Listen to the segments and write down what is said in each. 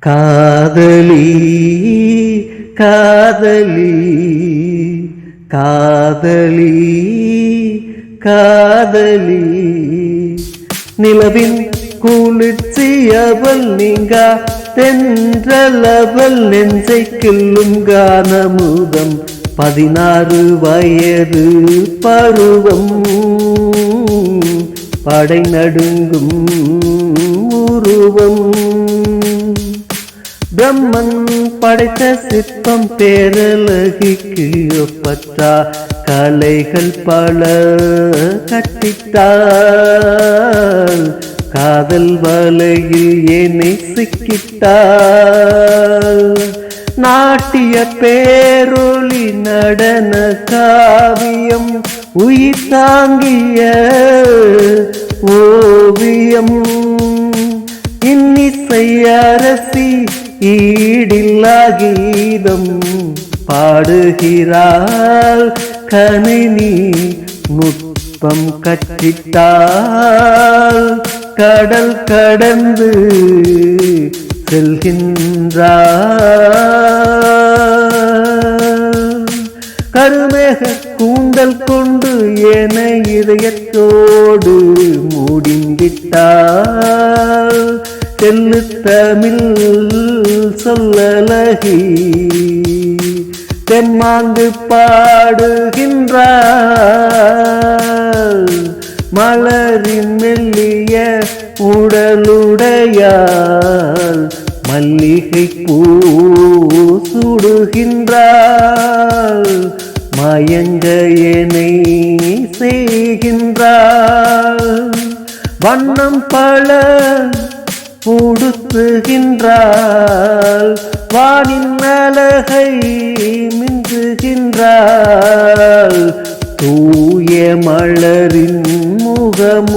காதலி காதலி காதலி காதலி. நிலவின் குளிர்ச்சி அவள் நீங்கா தென்றலவள் நெஞ்சை கிள்ளும் கானமுதம். பதினாறு வயது பருவம் படை நடுங்கும் உருவம். பிரம்மன் படைத்த சிற்பம் பேரழகிக்கு ஒப்பத்தா கலைகள் பல கட்டித்தாள் காதல் வலையில் என்னை சிக்கித்தாள். நாட்டிய பேரொளி நடன காவியம் உயிர் தாங்கிய ஓவியம். இன்னிசை அரசி ஈடில்லா கீதம் பாடுகிறாள். கணினி நுட்பம் கற்றிட்டாள் கடல் கடந்து செல்கின்றாள். கருமேக கூந்தல் கொண்டு என இதயத்தோடு மூடிந்திட்டாள். என்று தமிழ் சொல்லலகி தென்மாங்கு பாடுகின்றாள் மலரின் மெல்லிய உடலுடையாள் மல்லிகை பூ சுடுகின்றாள். மயங்கையனை என்னை செய்கின்றாள். வண்ணம் பல உடுத்துகின்றாள் வானின் அழகை மின்றுகின்றாள் தூய மலரின் முகமுடையாள்.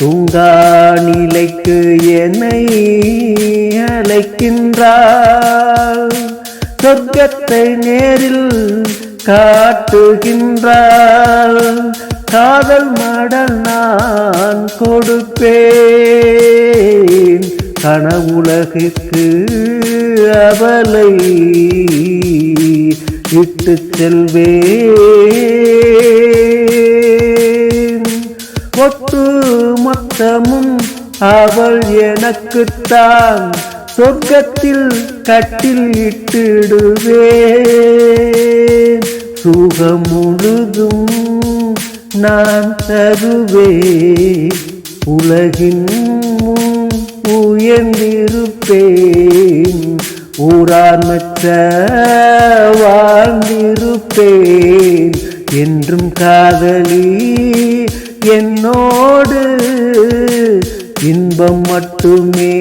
துங்கா நிலைக்கு என்னை அழைக்கின்றாள். சொர்க்கத்தை நேரில் காட்டுகின்றாள். காதல் மடல் நான் கொடுப்பேன். கனவுலகுக்கு அவளை இட்டு செல்வேன். ஒட்டு மொத்தமும் அவள் எனக்குத்தான். சொர்க்கத்தில் தட்டில் இட்டிடுவேன். சுகம் முழுதும் நான் தருவேன். உலகின் முன் உயர்ந்திருப்பேன். ஊரார்மற்ற வாழ்ந்திருப்பேன். என்றும் காதலி என்னோடு இன்பம் மட்டுமே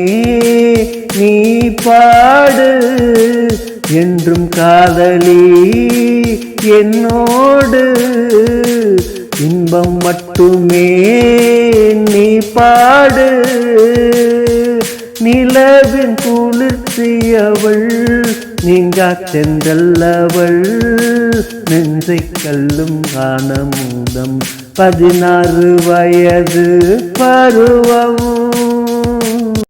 நீ பாடு என்றும் காதலி என்னோடு. இன்பம் மட்டுமே நீ பாடு நிலவின் குளிர்ச்சியவள் நீங்கா சென்றல்லவள். நெஞ்சை கல்லும் ஆனமுதம் பதினாறு வயது பருவம்.